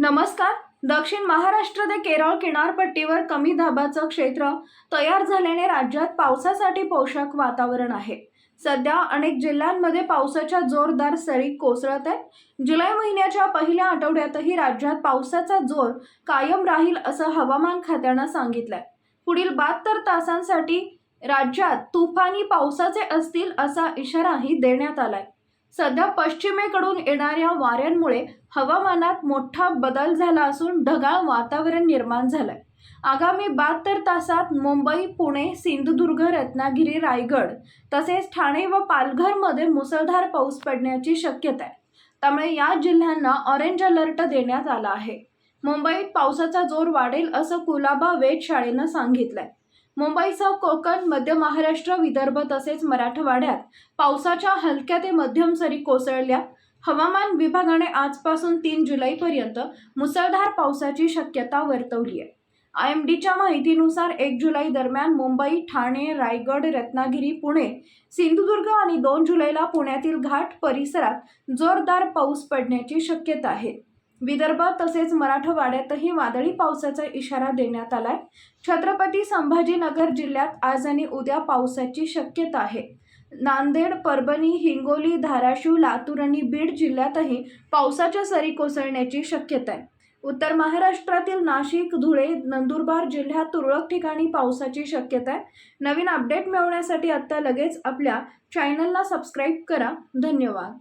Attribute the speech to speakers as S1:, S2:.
S1: नमस्कार. दक्षिण महाराष्ट्र ते केरळ किनारपट्टीवर कमी दाबाचं क्षेत्र तयार झाल्याने राज्यात पावसासाठी पोषक वातावरण आहे. सध्या अनेक जिल्ह्यांमध्ये पावसाच्या जोरदार सरी कोसळत आहेत. जुलै महिन्याच्या पहिल्या आठवड्यातही राज्यात पावसाचा जोर कायम राहील असं हवामान खात्यानं सांगितलंय. पुढील बहात्तर तासांसाठी राज्यात तुफानी पावसाचे असतील असा इशाराही देण्यात आलाय. सध्या पश्चिमेकडून येणाऱ्या वाऱ्यांमुळे हवामानात मोठा बदल झाला असून ढगाळ वातावरण निर्माण झालंय. आगामी बहात्तर तासात मुंबई पुणे सिंधुदुर्ग रत्नागिरी रायगड तसेच ठाणे व पालघरमध्ये मुसळधार पाऊस पडण्याची शक्यता आहे. त्यामुळे या जिल्ह्यांना ऑरेंज अलर्ट देण्यात आला आहे. मुंबईत पावसाचा जोर वाढेल असं कुलाबा वेधशाळेनं सांगितलंय. मुंबईसह कोकण मध्य महाराष्ट्र विदर्भ तसेच मराठवाड्यात पावसाच्या हलक्या ते मध्यम सरी कोसळल्या. हवामान विभागाने आजपासून तीन जुलैपर्यंत मुसळधार पावसाची शक्यता वर्तवली आहे. आय एम डीच्या माहितीनुसार एक जुलै दरम्यान मुंबई ठाणे रायगड रत्नागिरी पुणे सिंधुदुर्ग आणि दोन जुलैला पुण्यातील घाट परिसरात जोरदार पाऊस पडण्याची शक्यता आहे. विदर्भ तसेच मराठवाड्यातही वादळी पावसाचा इशारा देण्यात आलाय. छत्रपती संभाजीनगर जिल्ह्यात आज आणि उद्या पावसाची शक्यता आहे. नांदेड परभणी हिंगोली धाराशिव लातूर आणि बीड जिल्ह्यातही पावसाच्या सरी कोसळण्याची शक्यता आहे. उत्तर महाराष्ट्रातील नाशिक धुळे नंदुरबार जिल्ह्यात तुरळक ठिकाणी पावसाची शक्यता आहे. नवीन अपडेट मिळवण्यासाठी आत्ता लगेच आपल्या चॅनलला सबस्क्राईब करा. धन्यवाद.